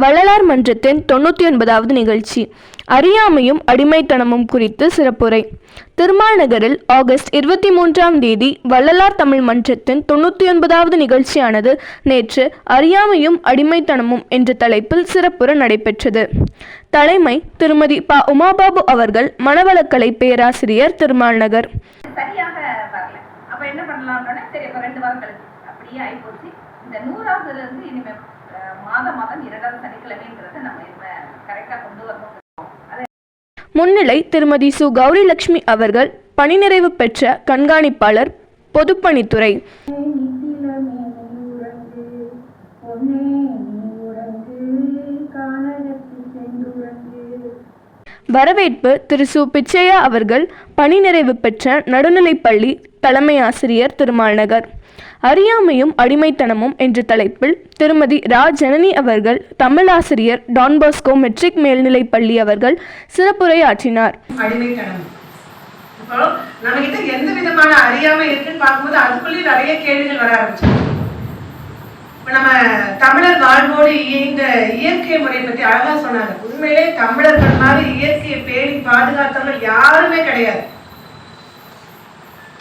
வள்ளலார் மன்றத்தின் தொண்ணூற்றி ஒன்பதாவது நிகழ்ச்சி. அறியாமையும் அடிமைத்தனமும் குறித்து சிறப்புரை. திருமால் நகரில் ஆகஸ்ட் இருபத்தி மூன்றாம் தேதி வள்ளலார் தமிழ் மன்றத்தின் தொண்ணூற்றி ஒன்பதாவது நிகழ்ச்சியானது நேற்று அறியாமையும் அடிமைத்தனமும் என்ற தலைப்பில் சிறப்புற நடைபெற்றது. தலைமை திருமதி ப. உமாபாபு அவர்கள் மனவளக்கலை பேராசிரியர் திருமால் நகர். சரியாக மாத மாதம் இரண்டாவது சனிக்கிழமைங்கிறத நம்ம இனிமே கரெக்டா கொண்டு வரணும் முன்னிலை திருமதி சு. கௌரி லட்சுமி அவர்கள் பணிநிறைவு பெற்ற கண்காணிப்பாளர் பொதுப்பணித்துறை. வரவேற்பு திரு. சு. பிச்சையா அவர்கள் பணி நிறைவு பெற்ற நடுநிலைப்பள்ளி தலைமை ஆசிரியர் திருமால் நகர். அறியாமையும் அடிமைத்தனமும் என்ற தலைப்பில் திருமதி ரா ஜனனி அவர்கள் தமிழாசிரியர் டான்பாஸ்கோ மெட்ரிக் மேல்நிலைப் பள்ளி அவர்கள் சிறப்புரையாற்றினார். அடிமைத்தனம். நம்ம எந்த விதமான அறியாமை இருக்குன்னு பார்க்கும்போது அதுக்குள்ளேயும் நிறைய கேள்விகள் வர ஆரம்பிச்சு இப்போ நம்ம தமிழர் வாழ்வோடு இந்த இயற்கை முறை பற்றி அழகாக சொன்னாங்க உண்மையிலே தமிழர்கள் மாதிரி இயற்கையை பேணி பாதுகாத்தவர்கள் யாருமே கிடையாது.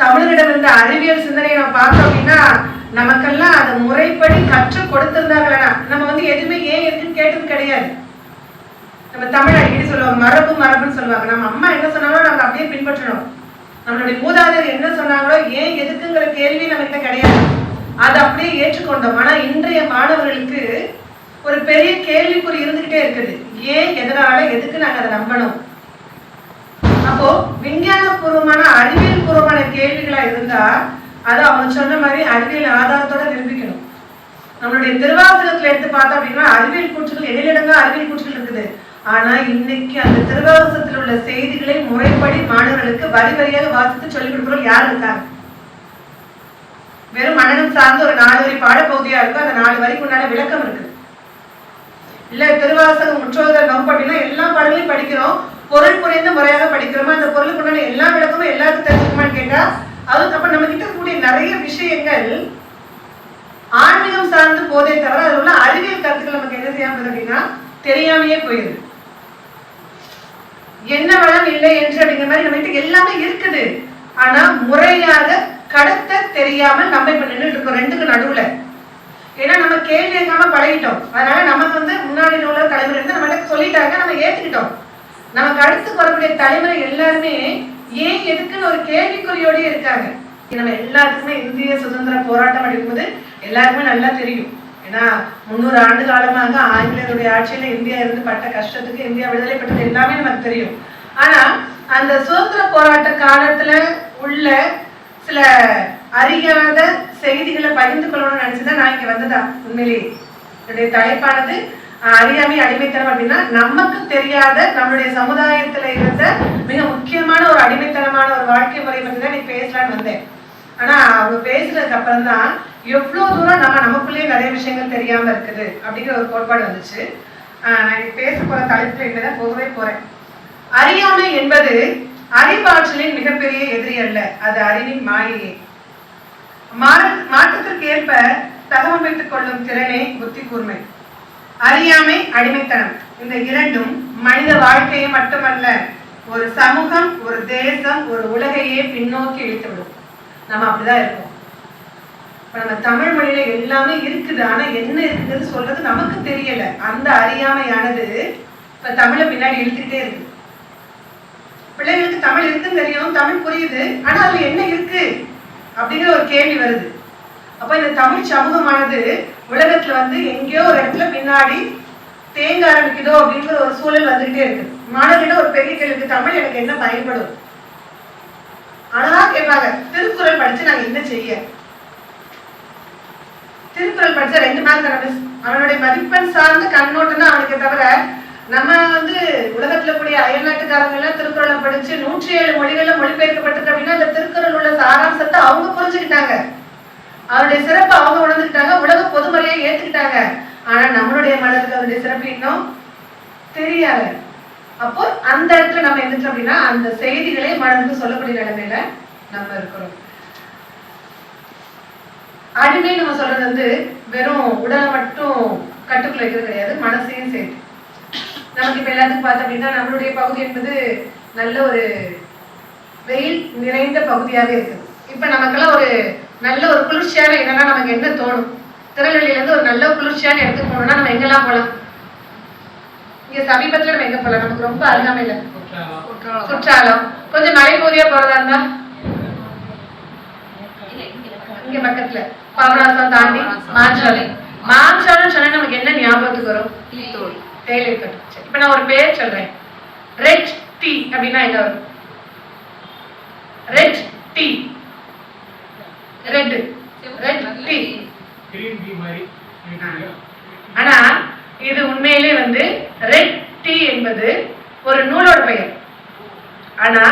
தமிழரிடம் இருந்த அறிவியல் சிந்தனையை நம்ம பார்த்தோம் அப்படின்னா நமக்கெல்லாம் அதை முறைப்படி கற்றுக் கொடுத்திருந்தாங்களா நம்ம வந்து எதுவுமே ஏன் எதுன்னு கேட்டது கிடையாது. நம்ம தமிழ் அடிக்கடி சொல்லுவாங்க மரபு மரபுன்னு சொல்லுவாங்க. நம்ம அம்மா என்ன சொன்னாலும் நம்ம அப்படியே பின்பற்றணும். நம்மளுடைய மூதாதையர் என்ன சொன்னாங்களோ ஏன் எதுக்குங்கிற கேள்வி நம்மகிட்ட கிடையாது. அதை அப்படியே ஏற்றுக்கொண்டோம். ஆனால் இன்றைய மாணவர்களுக்கு ஒரு பெரிய கேள்விக்குறி இருந்துகிட்டே இருக்குது. ஏன் எதனால எதுக்கு நாங்கள் அதை நம்பணும்? அப்போ விஞ்ஞான பூர்வமான அறிவியல் பூர்வமான கேள்விகளா இருந்தா அது அவன் சொன்ன மாதிரி அறிவியல் ஆதாரத்தோட நிரூபிக்கணும். நம்மளுடைய திருவாசகத்துல எடுத்து பார்த்தோம் அப்படின்னா அறிவியல் கூற்றுகள் எழிலடங்கா அறிவியல் கூற்றுகள் இருக்குது. ஆனா இன்னைக்கு அந்த திருவாசகத்தில் உள்ள செய்திகளை முறைப்படி மாணவர்களுக்கு வரி வரியாக வாசித்து சொல்லிக் கொடுக்குறோம். யார் இருக்காங்க? வெறும் மனநம் சார்ந்து ஒரு நாலு வரி பாடப்பகுதியா இருக்கும் அந்த நாலு வரிக்கு உண்டான விளக்கம் இருக்கு இல்ல திருவாசகம் முற்றோதர் வகுப்பு அப்படின்னா எல்லா பாடங்களையும் படிக்கிறோம். பொருள் புரிந்த முறையாக படிக்கிறோமா? அந்த பொருளுக்கு உண்டான எல்லா விளக்கமும் எல்லாருக்கும் தெரிஞ்சுக்குமான்னு கேட்டா அதுக்கப்புறம் நம்ம கிட்ட கூடிய நிறைய விஷயங்கள் ஆன்மீகம் சார்ந்து போதே தவிர அதில் உள்ள அறிவியல் கருத்துக்கள் நமக்கு என்ன செய்யாமல் அப்படின்னா தெரியாமையே போயிருது என்ன வளம் இல்லை என்று அப்படிங்கிற மாதிரி நம்ம கிட்ட எல்லாமே இருக்குது. ஆனா முறையாக கடத்த தெரியாமல் நம்ம இப்ப நின்றுட்டு இருக்கோம் ரெண்டுக்கு நடுவுல. ஏன்னா நம்ம கேள்வி கேட்காம பழகிட்டோம். அதனால நமக்கு வந்து முன்னாடி உள்ள தலைவர் இருந்து நம்ம சொல்லிட்டாங்க நம்ம ஏத்துக்கிட்டோம். நமக்கு அடுத்து வரக்கூடிய தலைமுறை எல்லாருமே ஏன் எதுக்குன்னு ஒரு கேள்விக்குறியோடய இருக்காங்க. நம்ம எல்லாத்துக்குமே இந்திய சுதந்திர போராட்டம் அப்படிங்கும்போது எல்லாருக்குமே நல்லா தெரியும். ஏன்னா முந்நூறு ஆண்டு காலமாக ஆங்கிலேயருடைய ஆட்சியில இந்தியா இருந்து பட்ட கஷ்டத்துக்கு இந்தியா விடுதலை பெற்றது எல்லாமே நமக்கு தெரியும். ஆனா அந்த சுதந்திர போராட்ட காலத்துல உள்ள சில அறியாத செய்திகளை பகிர்ந்து கொள்ளணும்னு நினைச்சுதான் நான் இங்க வந்ததா. உண்மையிலேயே. என்னுடைய தலைப்பானது அறியாமை அடிமைத்தனம் அப்படின்னா நமக்கு தெரியாத நம்மளுடைய சமுதாயத்துல இருந்த மிக முக்கியமான ஒரு அடிமைத்தனமான ஒரு வாழ்க்கை முறை பத்தி தான் நீ பேசலான்னு வந்தேன். ஆனா அவங்க பேசுனதுக்கு அப்புறம் தான் எவ்வளவு தூரம் நம்ம நமக்குள்ளேயே நிறைய விஷயங்கள் தெரியாம இருக்குது அப்படிங்கிற ஒரு கோட்பாடு வந்துச்சு. நான் பேச போற தலைப்புல இனிமேதான் போகவே போறேன். அறியாமை என்பது அறிவாற்றலின் மிகப்பெரிய எதிரி அல்ல அது அறிவின் மாயையே. மாற- மாற்றத்திற்கு ஏற்ப தகவமைத்துக் கொள்ளும் திறனே புத்தி கூர்மை அறியாமை அடிமைத்தனம். இந்த இரண்டும் மனித வாழ்க்கையை மட்டுமல்ல ஒரு சமூகம் ஒரு தேசம் ஒரு உலகையே பின்னோக்கி இழுத்துவிடும். நம்ம அப்படிதான் இருக்கோம். இப்ப நம்ம தமிழ் மொழியில எல்லாமே இருக்குது. ஆனா என்ன இருக்குதுன்னு சொல்றது நமக்கு தெரியல. அந்த அறியாமையானது இப்ப தமிழை பின்னாடி இழுத்துக்கிட்டே இருக்கு. பிள்ளைங்களுக்கு தமிழ் இருக்குன்னு தெரியும் தமிழ் புரியுது. ஆனா அதுல என்ன இருக்கு அப்படிங்கிற ஒரு கேள்வி வருது. அப்ப இந்த தமிழ் சமூகமானது உலகத்துல வந்து எங்கேயோ ஒரு இடத்துல பின்னாடி தேங்க ஆரம்பிக்குதோ அப்படிங்கிற ஒரு சூழல் வந்துகிட்டே இருக்கு. மாணவர்களிடம் ஒரு பெரிய கேள்விக்கு தமிழ் எனக்கு என்ன பயன்படும்? அழகா கேட்பாங்க. திருக்குறள் படிச்சு நாங்க என்ன செய்ய? திருக்குறள் படிச்சா ரெண்டு மார்க் மிஸ் அவனுடைய மதிப்பெண் சார்ந்த கண்ணோட்டம் தான் அவனுக்கு தவிர நம்ம வந்து உலகத்துல கூடிய அயல்நாட்டுக்காரங்க எல்லாம் திருக்குறளை படிச்சு நூற்றி ஏழு மொழிகள்ல மொழிபெயர்க்கப்பட்டிருக்கு அப்படின்னா அந்த திருக்குறள் உள்ள சாராம்சத்தை அவங்க புரிஞ்சுக்கிட்டாங்க. அவருடைய சிறப்பை அவங்க உணர்ந்துக்கிட்டாங்க உலக பொதுமறையை ஏத்துக்கிட்டாங்க. ஆனா நம்மளுடைய மனதுக்கு அவருடைய சிறப்பு இன்னும் தெரியாது. அப்போ அந்த இடத்துல நம்ம இருந்துட்டோம் அப்படின்னா அந்த செய்திகளை மனதுக்கு சொல்லக்கூடிய நிலைமையில நம்ம இருக்கிறோம். அடிமை நம்ம சொல்றது வந்து வெறும் உடலை மட்டும் கட்டுக்குள்ள வைக்கிறது கிடையாது மனசையும் சேர்த்து. நமக்கு இப்ப எல்லாத்துக்கும் பார்த்தோம் அப்படின்னா நம்மளுடைய பகுதி என்பது நல்ல ஒரு வெயில் நிறைந்த பகுதியாக இருக்குது. இப்ப நமக்கெல்லாம் ஒரு நல்ல ஒரு குளிர்ச்சியான இடம்னா நமக்கு என்ன தோணும்? திருநெல்வேலியில இருந்து ஒரு நல்ல குளிர்ச்சியான இடத்துக்கு போகணும்னா நம்ம எங்கெல்லாம் போகலாம்? இங்க சமீபத்துல நம்ம எங்க போகலாம்? நமக்கு ரொம்ப அருகாமையில குற்றாலம். கொஞ்சம் மலைப்பகுதியா போறதா இருந்தா? இங்க பக்கத்துல. பாபநாசம் தாண்டி மாஞ்சாலம் மாஞ்சாலம் சொன்னா நமக்கு என்ன ஞாபகத்துக்கு வரும்? தேயிலை தோட்டம் சரி, இப்ப நான் ஒரு பேர் சொல்றேன். ரெட் டீ அப்படின்னா என்ன வரும்? Red tea. Red red tea green tea மாதிரி. ஆனா இது உண்மையிலே வந்து ரெட் டீ என்பது ஒரு நூலோட பெயர். ஆனா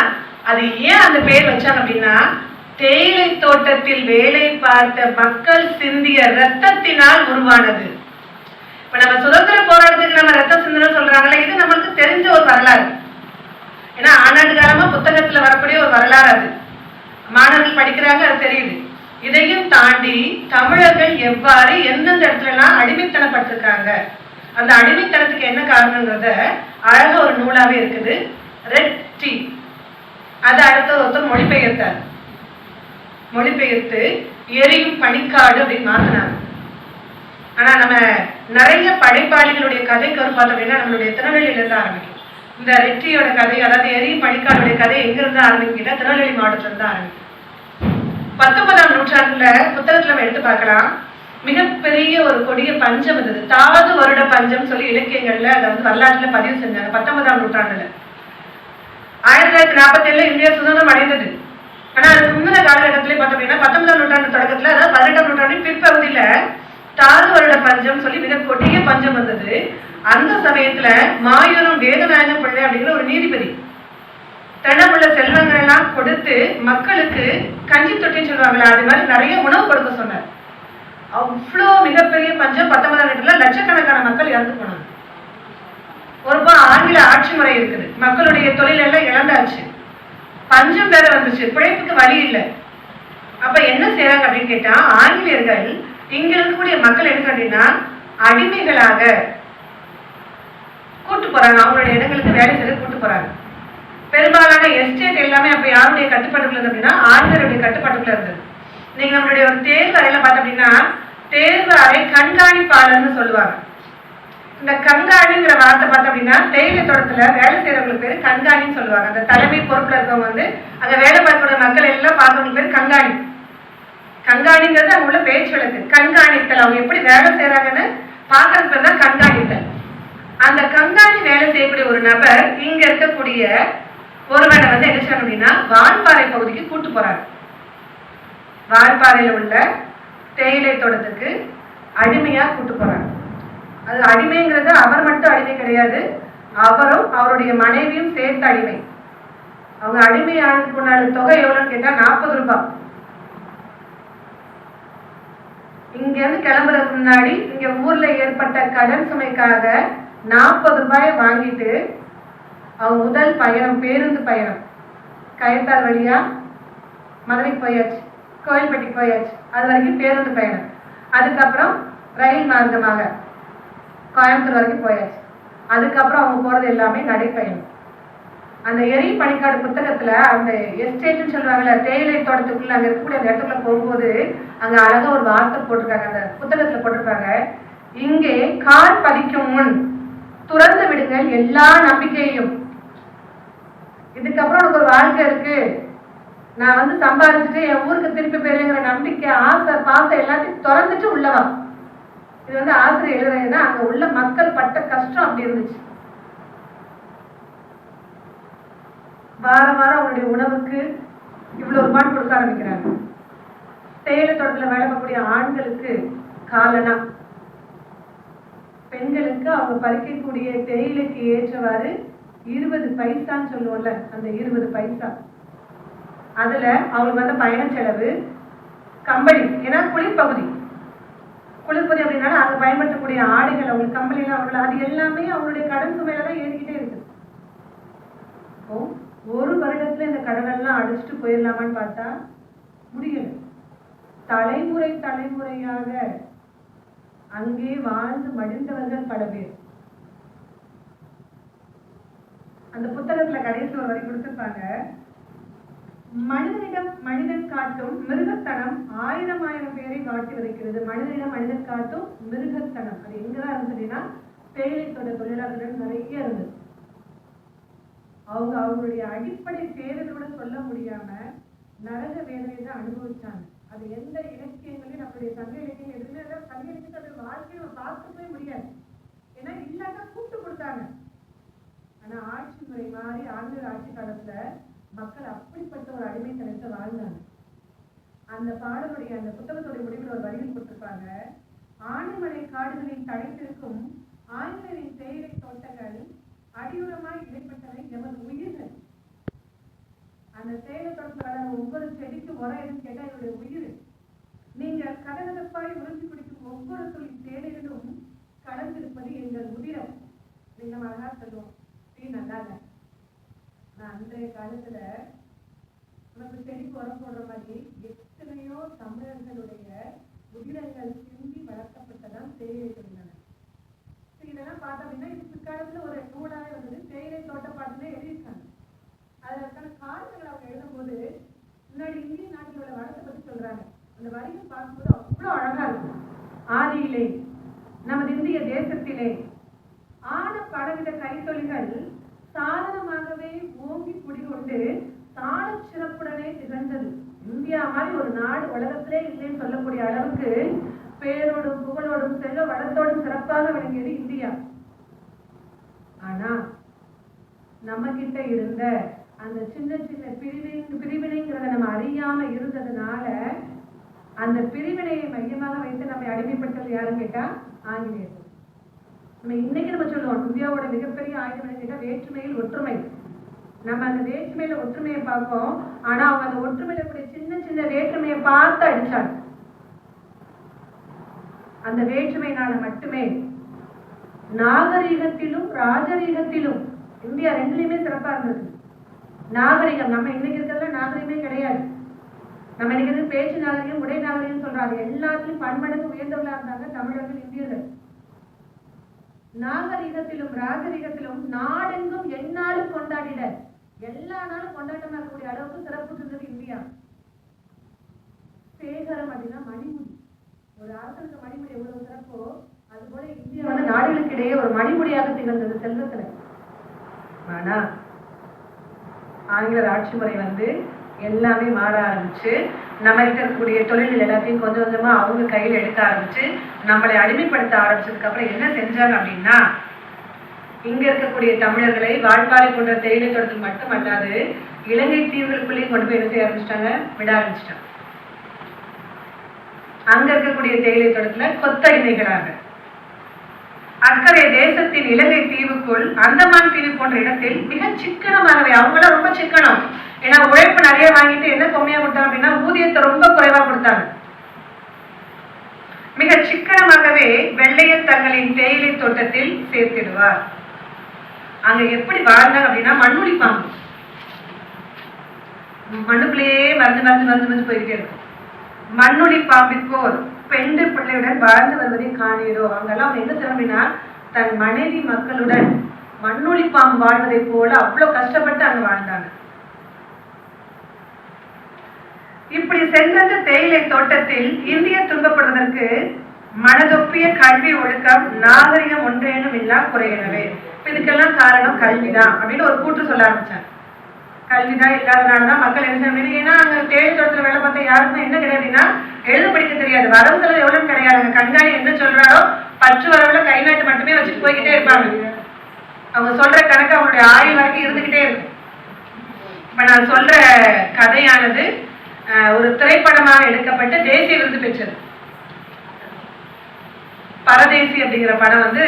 அது ஏன் அந்த பெயர் வச்சாங்க அப்படின்னா தேயிலை தோட்டத்தில் வேலை பார்த்த மக்கள் சிந்திய ரத்தத்தினால் உருவானது. இப்ப நம்ம சுதந்திர போராட்டத்துக்கு நம்ம ரத்த சிந்தனை சொல்றாங்கல்ல இது நம்மளுக்கு தெரிஞ்ச ஒரு வரலாறு. ஏன்னா ஆண்டாண்டு காலமா புத்தகத்துல வரக்கூடிய ஒரு வரலாறு அது. மாணவர்கள் படிக்கிறாங்க அது தெரியுது. இதையும் தாண்டி தமிழர்கள் எவ்வாறு எந்தெந்த இடத்துலலாம் அடிமைத்தனப்பட்டிருக்காங்க? அந்த அடிமைத்தனத்துக்கு என்ன காரணங்கிறத அழகாக ஒரு நூலாகவே இருக்குது. ரெட் டீ அதை அடுத்த ஒருத்தர் மொழிபெயர்த்தார். மொழிபெயர்த்து எரியும் பனிக்காடு அப்படின்னு மாற்றினாங்க ஆனால் நம்ம நிறைய படைப்பாளிகளுடைய கதை கரு பார்த்தோம் அப்படின்னா நம்மளுடைய திருநெல்வேலியில தான் ஆரம்பிக்கும். இந்த ரெட்டியோட கதை அதாவது எரியும் பனிக்காடுடைய கதை எங்க ஆரம்பிக்கிட்டா திருநெல்வேலி மாவட்டத்துல இருந்து ஆரம்பிக்கும். பத்தொன்பதாம் நூற்றாண்டுல புத்தகத்துல நம்ம எடுத்து பார்க்கலாம். மிகப்பெரிய ஒரு கொடிய பஞ்சம் இருந்தது தாவது வருட பஞ்சம் சொல்லி இலக்கியங்கள்ல அதை வந்து வரலாற்றுல பதிவு செஞ்சாங்க பத்தொன்பதாம் நூற்றாண்டுல. ஆயிரத்தி தொள்ளாயிரத்தி நாற்பத்தி ஏழுல இந்தியா சுதந்திரம் அடைந்தது. ஆனா அதுக்கு முந்தின காலகட்டத்திலே பார்த்தோம் அப்படின்னா பத்தொன்பதாம் நூற்றாண்டு தொடக்கத்துல அதாவது பதினெட்டாம் நூற்றாண்டின் பிற்பகுதியில தாது வருட பஞ்சம் சொல்லி மிக கொடிய பஞ்சம் வந்தது. அந்த சமயத்துல மாயூரம் வேதநாயகம் பிள்ளை அப்படிங்கிற ஒரு நீதிபதி தனமுள்ள செல்வங்கள் எல்லாம் கொடுத்து மக்களுக்கு கஞ்சி தொட்டின்னு சொல்லுவாங்களா அது மாதிரி நிறைய உணவு கொடுக்க சொன்னார். அவ்வளோ மிகப்பெரிய பஞ்சம் பத்தொன்பதாம் நூற்றில் லட்சக்கணக்கான மக்கள் இறந்து போனாங்க. ஒருபா ஆங்கில ஆட்சி முறை இருக்குது. மக்களுடைய தொழில் எல்லாம் இழந்தாச்சு. பஞ்சம் வேற வந்துச்சு. பிழைப்புக்கு வழி இல்லை. அப்ப என்ன செய்யறாங்க அப்படின்னு கேட்டா ஆங்கிலேயர்கள் இங்க இருக்கக்கூடிய மக்கள் என்ன அப்படின்னா அடிமைகளாக கூட்டு போறாங்க. அவங்களுடைய இடங்களுக்கு வேலை செய்து கூட்டு போறாங்க. பெரும்பாலான எஸ்டேட் எல்லாமே அப்போ யாருடைய கட்டுப்பாட்டுக்குள்ள இருந்தது அப்படின்னா ஆண்களுடைய கட்டுப்பாட்டுக்குள்ள இருந்தது. நீங்க நம்மளுடைய ஒரு தேர்வு அறையில பார்த்தோம் அப்படின்னா தேர்வு அறை கண்காணிப்பாளர்னு சொல்லுவாங்க. இந்த கண்காணிங்கிற வார்த்தை பார்த்தோம் அப்படின்னா தேயிலை தோட்டத்துல வேலை செய்யறவங்களுக்கு பேர் கண்காணின்னு சொல்லுவாங்க. அந்த தலைமை பொறுப்புல இருக்கவங்க வந்து அந்த வேலை பார்க்கக்கூடிய மக்கள் எல்லாம் பார்க்கறவங்களுக்கு பேர் கண்காணி. கண்காணிங்கிறது அங்க உள்ள பேச்சு வழக்கு. கண்காணித்தல். அவங்க எப்படி வேலை செய்யறாங்கன்னு பாக்குறதுக்கு தான் கண்காணித்தல். அந்த கண்காணி வேலை செய்யக்கூடிய ஒரு நபர் இங்க இருக்கக்கூடிய ஒருவனை வந்து என்ன செய்யணும் அப்படின்னா வால்பாறை பகுதிக்கு கூட்டு போறாரு. வால்பாறையில உள்ள தேயிலை தோட்டத்துக்கு அடிமையா கூட்டு போறாரு. அது அடிமைங்கிறது அவர் மட்டும் அடிமை கிடையாது. அவரும் அவருடைய மனைவியும் சேர்த்து அடிமை. அவங்க அடிமையானது ஆனதுக்கு உண்டான தொகை எவ்வளவுன்னு கேட்டா நாற்பது ரூபாய். இங்க இருந்து கிளம்புறதுக்கு முன்னாடி இங்க ஊர்ல ஏற்பட்ட கடன் சுமைக்காக நாற்பது ரூபாயை வாங்கிட்டு அவங்க முதல் பயணம் பேருந்து பயணம். கயத்தார் வழியா மதுரைக்கு போயாச்சு கோயில்பட்டிக்கு போயாச்சு. அது வரைக்கும் பேருந்து பயணம். அதுக்கப்புறம் ரயில் மார்க்கமாக கோயம்புத்தூர் வரைக்கும் போயாச்சு. அதுக்கப்புறம் அவங்க போகிறது எல்லாமே நடைப்பயணம். அந்த எரி பணிக்காடு புத்தகத்துல அந்த எஸ்டேட்னு சொல்றாங்கல்ல தேயிலை தோட்டத்துக்குள்ள அங்க இருக்கக்கூடிய அந்த இடத்துக்குள்ள போகும்போது அங்க அழகா ஒரு வார்த்தை போட்டிருக்காங்க. அந்த புத்தகத்துல போட்டிருக்காங்க இங்கே கால் பதிக்கும் முன் துறந்து விடுங்கள் எல்லா நம்பிக்கையையும். இதுக்கப்புறம் உனக்கு ஒரு வாழ்க்கை இருக்கு. நான் வந்து சம்பாதிச்சுட்டு என் ஊருக்கு திருப்பி போயிருங்கிற நம்பிக்கை ஆசை பாசை எல்லாத்தையும் திறந்துட்டு உள்ளவா இது வந்து ஆசிரியர் எழுதுறதுன்னா அங்க உள்ள மக்கள் பட்ட கஷ்டம் அப்படி இருந்துச்சு. வாரம் வாரம் அவங்களுடைய உணவுக்கு இவ்வளவு ரூபாய் கொடுக்க ஆரம்பிக்கிறாங்க. தேயிலை தொடர்ல வேலை பார்க்கக்கூடிய ஆண்களுக்கு காலனா. பெண்களுக்கு அவங்க பறிக்கக்கூடிய தேயிலைக்கு ஏற்றவாறு இருபது பைசான்னு சொல்லுவோம்ல அந்த இருபது பைசா. அதுல அவங்களுக்கு வந்து பயண செலவு கம்பளி ஏன்னா குளிர்பகுதி. குளிர்பகுதி அப்படின்னால அதை பயன்படுத்தக்கூடிய ஆடைகள் அவங்களுக்கு கம்பளிலாம் அவங்கள அது எல்லாமே அவங்களுடைய கடன் சுமையில தான் ஏறிக்கிட்டே இருக்கு. அப்போ ஒரு வருடத்துல இந்த கடனெல்லாம் அடிச்சுட்டு போயிடலாமான்னு பார்த்தா முடியல. தலைமுறை தலைமுறையாக அங்கே வாழ்ந்து மடிந்தவர்கள் பல பேர். அந்த புத்தகத்துல கடைசி ஒரு வரி கொடுத்திருப்பாங்க. மனிதனிடம் மனிதன் காட்டும் மிருகத்தனம் ஆயிரம் ஆயிரம் பேரை வாட்டி வதைக்கிறது மனிதனிடம் மனிதன் காட்டும் மிருகத்தனம். அது எங்கதான் இருந்ததுன்னா தேயிலை தோட்ட தொழிலாளர்கள் நிறைய இருந்தது. அவங்க அவங்களுடைய அடிப்படை தேவைகளோட சொல்ல முடியாம நரக வேதனை தான் அனுபவிச்சாங்க. அது எந்த இலக்கிய நம்மளுடைய சங்க இலக்கியம் எதுவுமே இல்லை. சங்க இலக்கியத்தை அது வாழ்க்கையை நம்ம பார்க்கவே முடியாது ஏன்னா இல்லாட்டா கூப்பிட்டு கொடுத்தாங்க ஆனா ஆட்சி முறை மாறி ஆங்கில ஆட்சி காலத்துல மக்கள் அப்படிப்பட்ட ஒரு அடிமைத்தனத்தை வாழ்ந்தாங்க அந்த பாடலுடைய அந்த புத்தகத்துடைய முடிவில் ஒரு வரியில் கொடுத்துருப்பாங்க. ஆனைமலை காடுகளில் தடைத்திருக்கும் ஆங்கிலரின் தேயிலை தோட்டங்கள் அடியுரமாய் இடைப்பட்டவை எமது உயிர்கள். அந்த தேயிலை தோட்டத்தில் ஒவ்வொரு செடிக்கும் உரம் எதுன்னு கேட்டால் என்னுடைய உயிர். நீங்கள் கதகதப்பாய் உறிஞ்சி குடிக்கும் ஒவ்வொரு துளி தேயிலும் கலந்திருப்பது எங்கள் உதிரம். நீங்க அழகா சொல்லுவோம். டீ நல்லா இல்லை. ஆனா அன்றைய காலத்துல நமக்கு செடிக்கு உரம் போடுற மாதிரி எத்தனையோ தமிழர்களுடைய உதிரங்கள் சிந்தி வளர்க்கப்பட்டதான் தேயிலை தொழிலாளர் இதெல்லாம் பார்த்தோம் அப்படின்னா இது பிற்காலத்துல ஒரு நூலாவே வந்தது. தேயிலை தோட்டப்பாட்டுல எழுதியிருக்காங்க. அதற்கான காரணங்கள் அவங்க எழுதும்போது முன்னாடி இந்திய நாட்டில் உள்ள வளத்தை பத்தி சொல்றாங்க. அந்த வரிகள் பார்க்கும்போது அவ்வளோ அழகா இருக்கும். ஆதியிலே நமது இந்திய தேசத்திலே ஆன பலவித கைத்தொழில்கள் சாதனமாகவே ஓங்கி குடிகொண்டு தாழ சிறப்புடனே திகழ்ந்தது. இந்தியா மாதிரி ஒரு நாடு உலகத்திலே இல்லைன்னு சொல்லக்கூடிய அளவுக்கு பேரோடும் புகழோடும் செல்வ வளத்தோடும் சிறப்பாக விளங்கியது இந்தியா. ஆனா நம்ம கிட்ட இருந்த அந்த சின்ன சின்ன பிரிவினை பிரிவினைங்கிறத நம்ம அறியாம இருந்ததுனால அந்த பிரிவினையை மையமாக வைத்து நம்மை அடிமைப்பட்டது யாருன்னு கேட்டா ஆங்கிலேயர்கள். நம்ம இன்னைக்கு நம்ம சொல்லுவோம் இந்தியாவோட மிகப்பெரிய ஆயுதம் கேட்டால் கேட்டா வேற்றுமையில் ஒற்றுமை. நம்ம அந்த வேற்றுமையில ஒற்றுமையை பார்ப்போம். ஆனா அவங்க அந்த ஒற்றுமையில கூடிய சின்ன சின்ன வேற்றுமையை பார்த்து அடிச்சாங்க. அந்த வேற்றுமையினால மட்டுமே நாகரீகத்திலும் ராஜரீகத்திலும் இந்தியா ரெண்டுலயுமே சிறப்பா இருந்தது. நாகரிகம் நம்ம இன்னைக்கு இருக்கிறதுல நாகரிகமே கிடையாது. நம்ம இன்னைக்கு இருக்கிறது பேச்சு நாகரிகம் உடை நாகரிகம் சொல்றாங்க. எல்லாத்துலயும் பன்மடங்கு உயர்ந்தவர்களா இருந்தாங்க தமிழர்கள் இந்தியர்கள். நாகரிகத்திலும் ராஜரீகத்திலும் நாடெங்கும் எந்நாளும் கொண்டாடிட எல்லா நாளும் கொண்டாட்டமா இருக்கக்கூடிய அளவுக்கு சிறப்பு இருந்தது இந்தியா. சேகரம் அப்படின்னா மணிமுடி. ஒரு அரசனுக்கு மணிமுடி எவ்வளவு சிறப்போ அது போல இந்தியா வந்து நாடுகளுக்கு இடையே ஒரு மணிமுடியாக திகழ்ந்தது செல்வத்துல. ஆனா ஆங்கிலர் ஆட்சி முறை வந்து எல்லாமே மாற ஆரம்பிச்சு நம்ம இருக்கக்கூடிய தொழில்கள் எல்லாத்தையும் கொஞ்சம் கொஞ்சமா அவங்க கையில் எடுக்க ஆரம்பிச்சு நம்மளை அடிமைப்படுத்த ஆரம்பிச்சதுக்கு அப்புறம் என்ன செஞ்சாங்க அப்படின்னா இங்க இருக்கக்கூடிய தமிழர்களை வாழ்பாறை போன்ற தேயிலை தோட்டத்தில் மட்டுமல்லாது இலங்கை தீவுகளுக்குள்ளேயும் கொண்டு போய் என்ன செய்ய ஆரம்பிச்சிட்டாங்க? விட ஆரம்பிச்சிட்டாங்க. அங்க இருக்கக்கூடிய தேயிலை தோட்டத்துல கொத்தடிமைகளாக அக்கறை தேசத்தின் இலங்கை தீவுக்குள் அந்தமான் தீவு போன்ற இடத்தில் மிக சிக்கனமாகவே அவங்களாம் ரொம்ப சிக்கனம். ஏன்னா உழைப்பு நிறைய வாங்கிட்டு என்ன கம்மியா கொடுத்தாங்க அப்படின்னா ஊதியத்தை ரொம்ப குறைவா கொடுத்தாங்க. மிக சிக்கனமாகவே வெள்ளையர் தங்களின் தேயிலை தோட்டத்தில் சேர்த்திடுவார். அங்க எப்படி வாழ்ந்தாங்க அப்படின்னா மண்ணுளி பாம்பு மண்ணுக்குள்ளேயே மறந்து மறந்து மறந்து மறந்து போயிட்டே இருக்கும். மண்ணுளி பாம்பிற்போர் பெண்டு பிள்ளையுடன் வாழ்ந்து வருவதை காணீரோ. அங்கெல்லாம் அவங்க என்ன திறமைனா தன் மனைவி மக்களுடன் மண்ணுளி பாம்பு வாழ்வதை போல அவ்வளவு கஷ்டப்பட்டு அங்க வாழ்ந்தாங்க. இப்படி சென்றந்த தேயிலை தோட்டத்தில் இந்திய துன்பப்படுவதற்கு மனதொப்பிய கல்வி ஒழுக்கம் நாகரிகம் ஒன்றேனும் இல்லா குறையினவே இப்போ இதுக்கெல்லாம் காரணம் கல்விதான் அப்படின்னு ஒரு கூற்று சொல்ல ஆரம்பித்தாங்க கல்வி தான் இல்லாதனால தான் மக்கள் என்ன செய்யணும் ஏன்னா அங்கே தேயிலை தோட்டத்தில் வேலை பார்த்தா யாருக்குமே என்ன கிடையாதுன்னா எழுத படிக்க தெரியாது. வரவு செலவு எவ்வளோன்னு கிடையாது. அங்க கண்காணி என்ன சொல்கிறாரோ பற்று வரவுல கை நாட்டு மட்டுமே வச்சுட்டு போய்கிட்டே இருப்பாங்க. அவங்க சொல்கிற கணக்கு அவங்களுடைய ஆயுள் வரைக்கும் இருந்துக்கிட்டே இருக்கும். இப்போ நான் சொல்கிற கதையானது ஒரு திரைப்படமாக எடுக்கப்பட்டு தேசிய விருது பெற்றது. பரதேசி அப்படிங்கிற படம் வந்து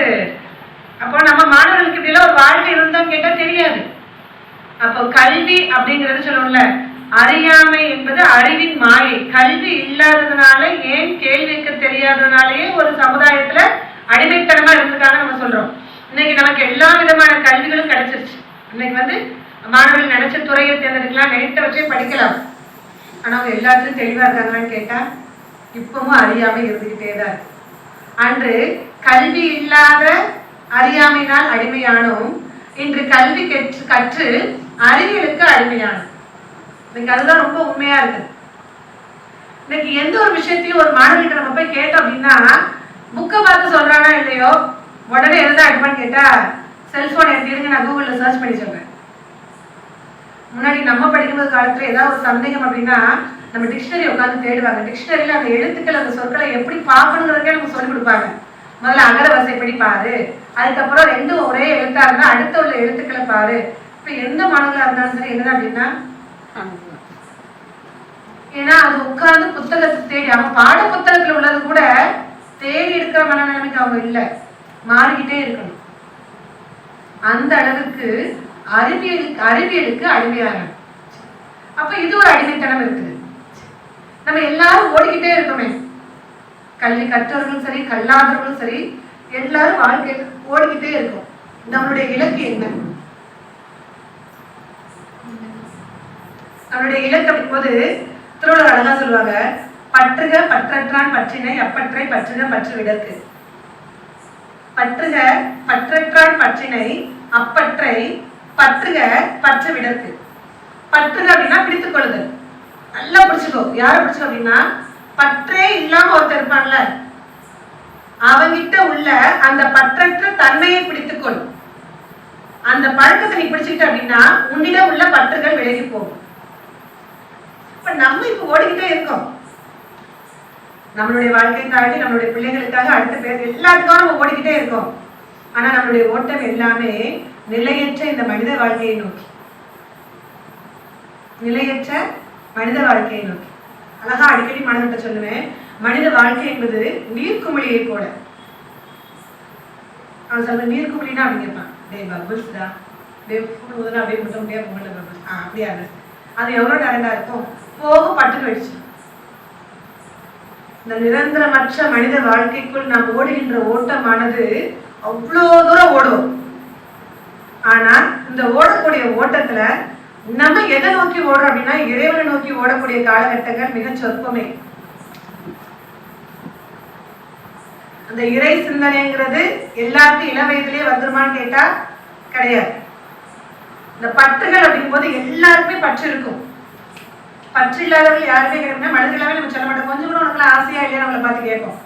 அப்போ நம்ம மாணவர்களுக்கு இப்படிலாம் ஒரு வாழ்க்கை இருந்தான்னு கேட்டால் தெரியாது. அப்போ கல்வி அப்படிங்கிறது சொல்லணும்ல அறியாமை என்பது அறிவின் மாயை. கல்வி இல்லாததுனால ஏன் கேள்விக்கு தெரியாததுனாலயே ஒரு சமுதாயத்துல அடிமைத்தனமா இருந்திருக்காங்க நம்ம சொல்றோம். இன்னைக்கு நமக்கு எல்லா விதமான கல்விகளும் கிடைச்சிருச்சு. இன்னைக்கு வந்து மாணவர்கள் நினைச்ச துறையை தேர்ந்தெடுக்கலாம் நினைத்தவற்றை படிக்கலாம். ஆனா அவங்க எல்லாத்துலயும் தெளிவா இருக்காங்களான்னு கேட்டா இப்பவும் அறியாமை இருந்துகிட்டே தான் அன்று கல்வி இல்லாத அறியாமையினால் அடிமையானோம். இன்று கல்வி கற்று கற்று அறிவியலுக்கு அடிமையானோம். இன்னைக்கு அதுதான் ரொம்ப உண்மையா இருக்குது இன்னைக்கு எந்த ஒரு விஷயத்தையும் ஒரு மாணவர்கிட்ட நம்ம போய் கேட்டோம் அப்படின்னா புக்கை பார்த்து சொல்றானா இல்லையோ? உடனே எதுதான் எடுப்பான்னு கேட்டா செல்போன் எடுத்துருங்க நான் கூகுளில் சர்ச் பண்ணி சொல்றேன். முன்னாடி நம்ம படிக்கும்போது காலத்துல ஏதாவது ஒரு சந்தேகம் அப்படின்னா நம்ம டிக்ஷனரி உட்காந்து தேடுவாங்க. டிக்ஷனரியில் அந்த எழுத்துக்கள் அந்த சொற்களை எப்படி பார்க்கணுங்கிறதே நமக்கு சொல்லி கொடுப்பாங்க. முதல்ல அகர வசைப்படி பாரு. அதுக்கப்புறம் ரெண்டும் ஒரே எழுத்தா இருந்தா அடுத்த உள்ள எழுத்துக்களை பாரு. இப்ப எந்த மாணவர்களா இருந்தாலும் சரி என்னதான் அப்படின்னா? ஏன்னா அது உட்கார்ந்து புத்தகத்தை தேடி அவங்க பாட புத்தகத்துல உள்ளது கூட தேடி எடுக்கிற மனநிலைமைக்கு அவங்க இல்லை. மாறிக்கிட்டே இருக்கணும். அந்த அளவுக்கு அறிவியலுக்கு அறிவியலுக்கு அடிமையாக அப்ப இது ஒரு அடிமைத்தனம் இருக்குது. நம்ம எல்லாரும் ஓடிக்கிட்டே இருக்கோமே. கல்வி கற்றவர்களும் சரி கல்லாதவர்களும் சரி எல்லாரும் வாழ்க்கையில் ஓடிக்கிட்டே இருக்கும். நம்மளுடைய இலக்கு என்ன? நம்மளுடைய இலக்கு அப்படிங்கும்போது திருவள்ளுவர் அழகா சொல்லுவாங்க பற்றுக பற்றற்றான் பற்றினை அப்பற்றை பற்றுக பற்று விடற்கு பற்றுக பற்றற்றான் பற்றினை அப்பற்றை பற்றுக பற்று விடற்கு பற்றுக அப்படின்னா பிடித்துக் கொள்ளுதல். நல்லா பிடிச்சிக்கோ. யாரை பிடிச்சோம் அப்படின்னா பற்றே இல்லாம ஒருத்தர் இருப்பான்ல? அவங்கிட்ட உள்ள அந்த பற்றற்ற தன்மையை பிடித்துக்கொள் அந்த பழக்கத்தை நீ பிடிச்சுக்கிட்ட அப்படின்னா உன்னிடம் உள்ள பற்றுகள் விலகி போகும். இப்ப நம்ம இப்ப ஓடிக்கிட்டே இருக்கோம். நம்மளுடைய வாழ்க்கையை தாண்டி நம்மளுடைய பிள்ளைகளுக்காக அடுத்த பேர் எல்லாத்துக்காக நம்ம ஓடிக்கிட்டே இருக்கோம். ஆனா நம்மளுடைய ஓட்டம் எல்லாமே நிலையற்ற இந்த மனித வாழ்க்கையை நோக்கி. நிலையற்ற மனித வாழ்க்கையை நோக்கி. அழகா அடிக்கடி மனதிட்ட சொல்லுவேன். மனித வாழ்க்கை என்பது நீர்க்குமிழியை போல. அவன் சொல்ற நீர்க்குமிழினா அப்படி கேட்பான். டே? பபிள்ஸ் தான் டே அப்படியே முட்ட முடியா பொங்கல பபிள்ஸ் ஆ அப்படியா அது எவ்வளோ எவ்வளவு டேரண்டா இருக்கும்? போக பட்டு கழிச்சு இந்த நிரந்தரமற்ற மனித வாழ்க்கைக்குள் நாம் ஓடுகின்ற ஓட்டமானது அவ்வளோ தூரம் ஓடும். ஆனால் இந்த ஓடக்கூடிய ஓட்டத்துல நம்ம எதை நோக்கி ஓடுறோம் அப்படின்னா இறைவனை நோக்கி ஓடக்கூடிய காலகட்டங்கள் மிக சொற்பமே. அந்த இறை சிந்தனைங்கிறது எல்லாருக்கும் இள வயதிலேயே வந்துருமான்னு கேட்டா கிடையாது. இந்த பற்றுகள் அப்படிங்கும்போது எல்லாருக்குமே பற்று இருக்கும். பற்று இல்லாதவர்கள் யாருமே கிடையாது. மனதிலாவே நம்ம சொல்ல மாட்டோம். கொஞ்சம் கூட உனக்குலாம் ஆசையா இல்லையா? நம்மளை பார்த்து கேட்போம்.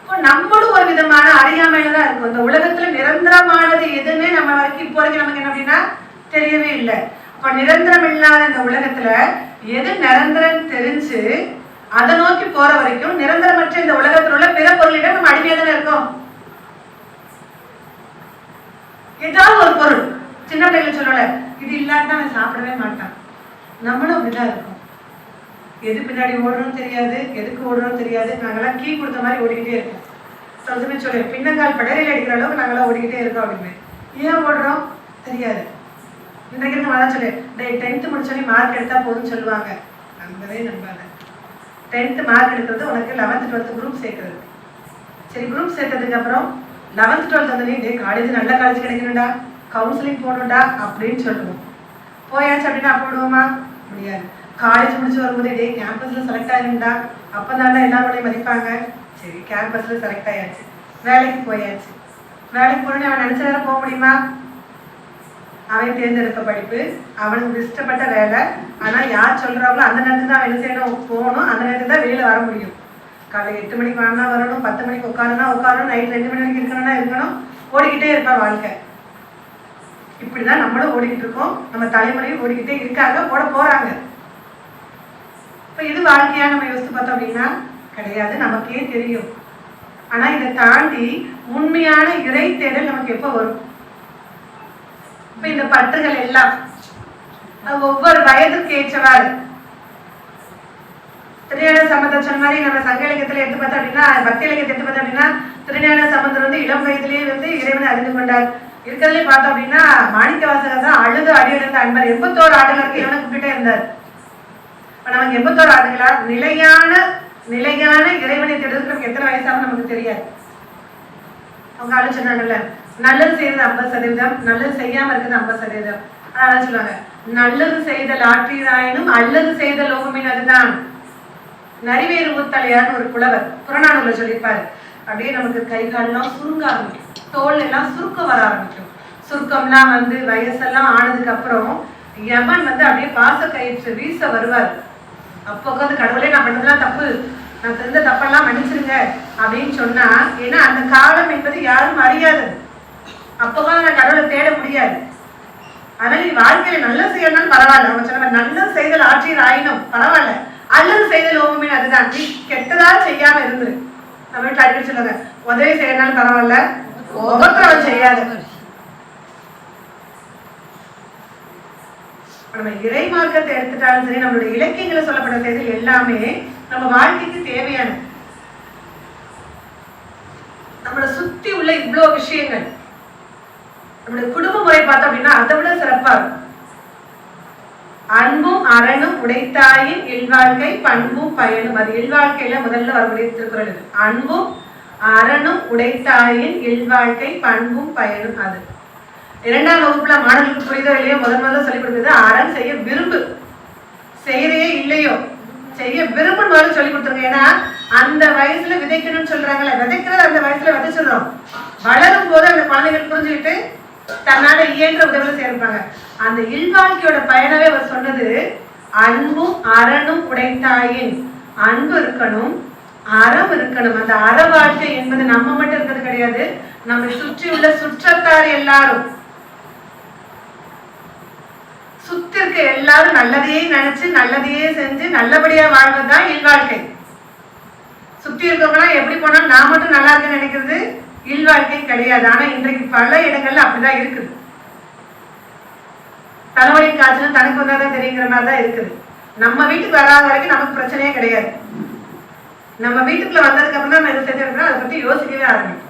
இப்போ நம்மளும் ஒரு விதமான அறியாமையில தான் இருக்கும். இந்த உலகத்துல நிரந்தரமானது எதுன்னு நம்ம வரைக்கும் இப்போ வரைக்கும் நமக்கு என்ன அப்படின்னா தெரியவே இல்லை. இப்போ நிரந்தரம் இல்லாத இந்த உலகத்தில் எது நிரந்தரம் தெரிஞ்சு அதை நோக்கி போற வரைக்கும் நிரந்தரமற்ற இந்த உலகத்தில் உள்ள பிற பொருளிடம் நம்ம அடிமையாக தானே இருக்கோம்? ஏதாவது ஒரு பொருள். சின்ன பிள்ளைகள் சொல்லல இது இல்லாட்டா அவன் சாப்பிடவே மாட்டான். நம்மளும் அப்படிதான் இருக்கோம். எது பின்னாடி ஓடுறோம் தெரியாது எதுக்கு ஓடுறோம் தெரியாது. நாங்களாம் கீ கொடுத்த மாதிரி ஓடிக்கிட்டே இருக்கோம். சொல்லுமே சொல்லு பின்னங்கால் படரையில் அடிக்கிற அளவுக்கு நாங்களாம் ஓடிக்கிட்டே இருக்கோம் அப்படின்னு. ஏன் ஓடுறோம்? தெரியாது. இன்றைக்கு இருக்க அதான் சொல்லு. டே டென்த்து முடிச்சோடனே மார்க் எடுத்தால் போதும்னு சொல்லுவாங்க. நம்பவே நம்பாத. டென்த்து மார்க் எடுக்கிறது உனக்கு லெவன்த்து டுவெல்த்து குரூப் சேர்க்கறது. சரி குரூப் சேர்த்ததுக்கு அப்புறம் லெவன்த் டுவெல்த் வந்து டே காலேஜ் நல்ல காலேஜ் கிடைக்கணும்டா. கவுன்சிலிங் போகணும்டா அப்படின்னு சொல்லுவோம். போயாச்சு அப்படின்னா அப்போ விடுவோமா? முடியாது. காலேஜ் முடிச்சு வரும்போது டே கேம்பஸில் செலக்ட் ஆயிருந்தா அப்போ தாண்டா எல்லாரோடையும் மதிப்பாங்க. சரி கேம்பஸில் செலக்ட் ஆயாச்சு. வேலைக்கு போயாச்சு. வேலைக்கு போனோடனே அவன் நினச்ச நேரம் போக முடியுமா? அவன் தேர்ந்தெடுத்த படிப்பு அவனுக்கு இஷ்டப்பட்ட வேலை. ஆனால் யார் சொல்கிறாங்களோ அந்த நேரத்துக்கு தான் அவன் செய்யணும்? போகணும். அந்த நேரத்துக்கு தான் வெளியில் வர முடியும். காலை எட்டு மணிக்கு வாங்கினா வரணும் பத்து மணிக்கு உட்காரனா உட்காரணும் நைட் ரெண்டு மணி வரைக்கும் இருக்கணும்னா இருக்கணும். ஓடிக்கிட்டே இருப்பான் வாழ்க்கை. இப்படி தான் நம்மளும் ஓடிக்கிட்டு இருக்கோம். நம்ம தலைமுறையும் ஓடிக்கிட்டே இருக்காங்க ஓட போகிறாங்க இப்போ இது வாழ்க்கையாக நம்ம யோசித்து பார்த்தோம் அப்படின்னா கிடையாது. நமக்கே தெரியும். ஆனால் இதை தாண்டி உண்மையான இறை தேடல் நமக்கு எப்போ வரும்? இப்ப இந்த பற்றுகள் எல்லாம் ஒவ்வொரு வயதுக்கு ஏற்றவாறு. திருஞான சம்பந்தர் சொன்ன மாதிரி நம்ம சங்க இலக்கியத்துல எடுத்து பார்த்தோம் அப்படின்னா பக்தி இலக்கியத்தை எடுத்து பார்த்தோம் அப்படின்னா திருஞான சம்பந்தர் வந்து இளம் வயதிலேயே வந்து இறைவனை அறிந்து கொண்டார். இருக்கிறதுலே பார்த்தோம் அப்படின்னா மாணிக்க வாசகர் தான் அழுது அடியெடுத்த அன்பர். எண்பத்தோரு ஆண்டுகளுக்கு இவனை கூப்பிட்டே இருந்தார். இப்போ நமக்கு எண்பத்தோரு ஆண்டுகளா நிலையான நிலையான இறைவனை தேடுறதுக்கு நமக்கு எத்தனை வயசாகும் நமக்கு தெரியாது. அவங்க ஆளு சொன்னாங்கல்ல நல்லது செய்யறது ஐம்பது சதவீதம் நல்லது செய்யாம இருக்கிறது ஐம்பது சதவீதம். அதனால சொல்லுவாங்க? நல்லது செய்த லாற்றீராயினும் அல்லது செய்த லோகமின் அதுதான். நரிவேறு ஊத்தலையார்னு ஒரு புலவர் புறநானூர்ல சொல்லியிருப்பாரு. அப்படியே நமக்கு கை காலெல்லாம் சுருங்க ஆரம்பிக்கும். தோல் எல்லாம் சுருக்கம் வர ஆரம்பிக்கும். சுருக்கம்லாம் வந்து வயசெல்லாம் ஆனதுக்கு அப்புறம் யமன் வந்து அப்படியே பாச கயிற்று வீச வருவார். அப்போ உட்காந்து கடவுளே நான் பண்ணதெல்லாம் தப்பு. நான் தெரிந்த தப்பெல்லாம் மன்னிச்சிருங்க அப்படின்னு சொன்னா ஏன்னா அந்த காலம் என்பது யாரும் அறியாது. அப்போதான் நான் கடவுளை தேட முடியாது. ஆனால் நீ வாழ்க்கையில நல்லது செய்யணும் பரவாயில்ல. அவன் சொன்ன நல்ல செய்தல் ஆட்சியர் ஆயினும். பரவாயில்ல. அல்லது செய்தல் ஓவுமே அதுதான். நீ கெட்டதா செய்யாம இருந்துரு நம்ம வீட்டில் அடிக்கடி சொல்லுங்க உதவி செய்யணும் பரவாயில்ல. உபத்திரவம் செய்யாத. நம்ம இறை மார்க்கத்தை எடுத்துட்டாலும் சரி நம்மளுடைய இலக்கியங்களை சொல்லப்பட்ட செய்தல் எல்லாமே நம்ம வாழ்க்கைக்கு தேவையானது நம்மளை சுத்தி உள்ள இவ்வளோ விஷயங்கள். நம்மளுடைய குடும்ப முறை பார்த்தோம் அப்படின்னா அதை விட சிறப்பா இருக்கும். அன்பும் அறனும் உடைத்தாயின் இல்வாழ்க்கை பண்பும் பயனும். அது இல்வாழ்க்கையில முதல்ல வரக்கூடிய திருக்குறள் இது. அன்பும் அறனும் உடைத்தாயின் இல்வாழ்க்கை பண்பும் பயனும் அது. இரண்டாம் வகுப்புல மாணவர்களுக்கு புரிதோ இல்லையோ? முதல் முதல்ல சொல்லிக் கொடுக்குறது அறம் செய்ய விரும்பு. செய்யறையே இல்லையோ? செய்ய விரும்புன்னு முதல்ல சொல்லி கொடுத்துருங்க. ஏன்னா அந்த வயசுல விதைக்கணும்னு சொல்றாங்கல்ல விதைக்கிறது அந்த வயசுல விதைச்சிடுறோம். வளரும் போது அந்த குழந்தைகள் புரிஞ்சுக்கிட்டு தன்னால இயன்ற உதவியில் சேர்ப்பாங்க அந்த இல்வாழ்க்கையோட பயனவே அவர் சொன்னது அன்பும் அறனும் உடைத்தாயின் அன்பு இருக்கணும் அறம் இருக்கணும். அந்த அற வாழ்க்கை என்பது நம்ம மட்டும் இருக்கிறது கிடையாது நம்ம சுற்றி உள்ள சுற்றத்தார் எல்லாரும். சுத்தி இருக்க எல்லாரும் நல்லதையே நினைச்சு நல்லதையே செஞ்சு நல்லபடியா வாழ்வதுதான் இல்வாழ்க்கை. சுத்தி இருக்கவங்களாம் எப்படி போனாலும் நான் மட்டும் நல்லா இருக்கேன்னு நினைக்கிறது இல்வாழ்க்கை கிடையாது. ஆனா இன்றைக்கு பல இடங்கள்ல அப்படிதான் இருக்குது. தலைவலி காய்ச்சல் தனக்கு வந்தாதான் தெரியுங்கிற மாதிரி தான் இருக்குது. நம்ம வீட்டுக்கு வராத வரைக்கும் நமக்கு பிரச்சனையே கிடையாது. நம்ம வீட்டுக்குள்ள வந்ததுக்கு அப்புறம் தான் நம்ம எது அதை பத்தி யோசிக்கவே ஆரம்பிக்கும்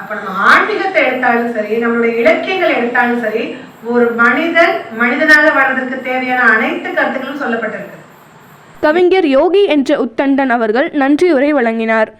அப்ப நம்ம ஆன்மீகத்தை எடுத்தாலும் சரி நம்மளுடைய இலக்கியங்கள் எடுத்தாலும் சரி ஒரு மனிதன் மனிதனாக வாழ்வதற்கு தேவையான அனைத்து கருத்துக்களும் சொல்லப்பட்டிருக்கு கவிஞர் யோகி என்ற உத்தண்டன் அவர்கள் நன்றியுரை வழங்கினார்.